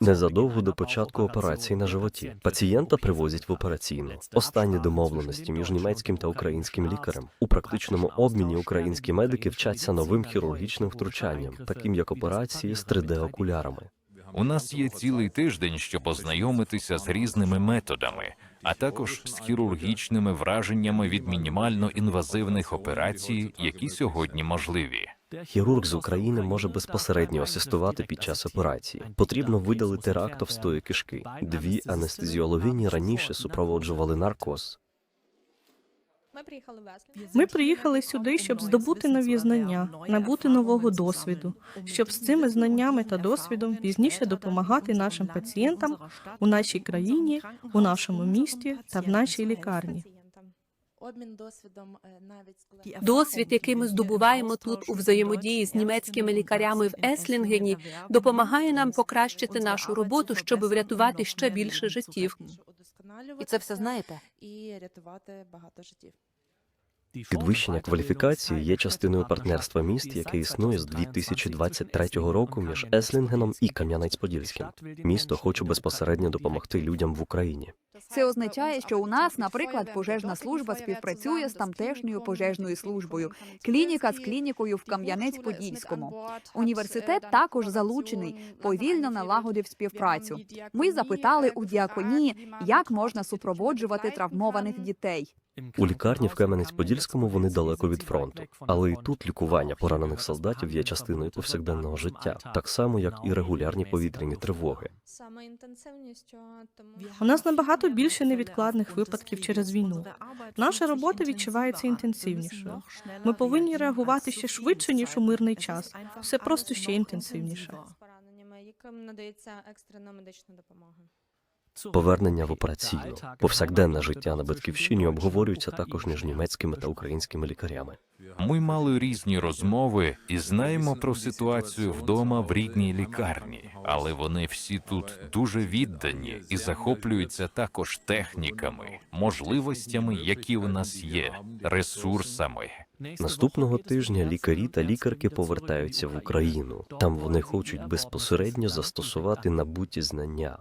Незадовго до початку операції на животі пацієнта привозять в операційну. Останні домовленості між німецьким та українським лікарем. У практичному обміні українські медики вчаться новим хірургічним втручанням, таким як операції з 3D-окулярами. У нас є цілий тиждень, щоб ознайомитися з різними методами, а також з хірургічними враженнями від мінімально інвазивних операцій, які сьогодні можливі. Хірург з України може безпосередньо асистувати під час операції. Потрібно видалити рак товстої кишки. Дві анестезіологині раніше супроводжували наркоз. Ми приїхали сюди, щоб здобути нові знання, набути нового досвіду, щоб з цими знаннями та досвідом пізніше допомагати нашим пацієнтам у нашій країні, у нашому місті та в нашій лікарні. Обмін досвідом е, навіть з колегами. Досвід, який ми здобуваємо тут у взаємодії з німецькими лікарями в Еслінгені, допомагає нам покращити нашу роботу, щоб врятувати ще більше життів. І це все знаєте? і рятувати багато життів. Підвищення кваліфікації є частиною партнерства міст, яке існує з 2023 року між Еслінгеном і Кам'янець-Подільським. Місто хоче безпосередньо допомогти людям в Україні. Це означає, що у нас, наприклад, пожежна служба співпрацює з тамтешньою пожежною службою, клініка з клінікою в Кам'янець-Подільському. Університет також залучений, повільно налагодив співпрацю. Ми запитали у діаконії, як можна супроводжувати травмованих дітей. У лікарні в Кам'янець-Подільському вони далеко від фронту, але і тут лікування поранених солдатів є частиною повсякденного життя, так само як і регулярні повітряні тривоги. Саме інтенсивністю, тому У нас набагато більше невідкладних випадків через війну. Наша робота відчувається інтенсивнішою. Ми повинні реагувати ще швидше ніж у мирний час. Все просто ще інтенсивніше. яким надається екстрена медична допомога. Повернення в операційну повсякденне життя на батьківщині обговорюється також між німецькими та українськими лікарями. Ми мали різні розмови і знаємо про ситуацію вдома в рідній лікарні, але вони всі тут дуже віддані і захоплюються також техніками, можливостями, які в нас є, ресурсами. Наступного тижня лікарі та лікарки повертаються в Україну. Там вони хочуть безпосередньо застосувати набуті знання.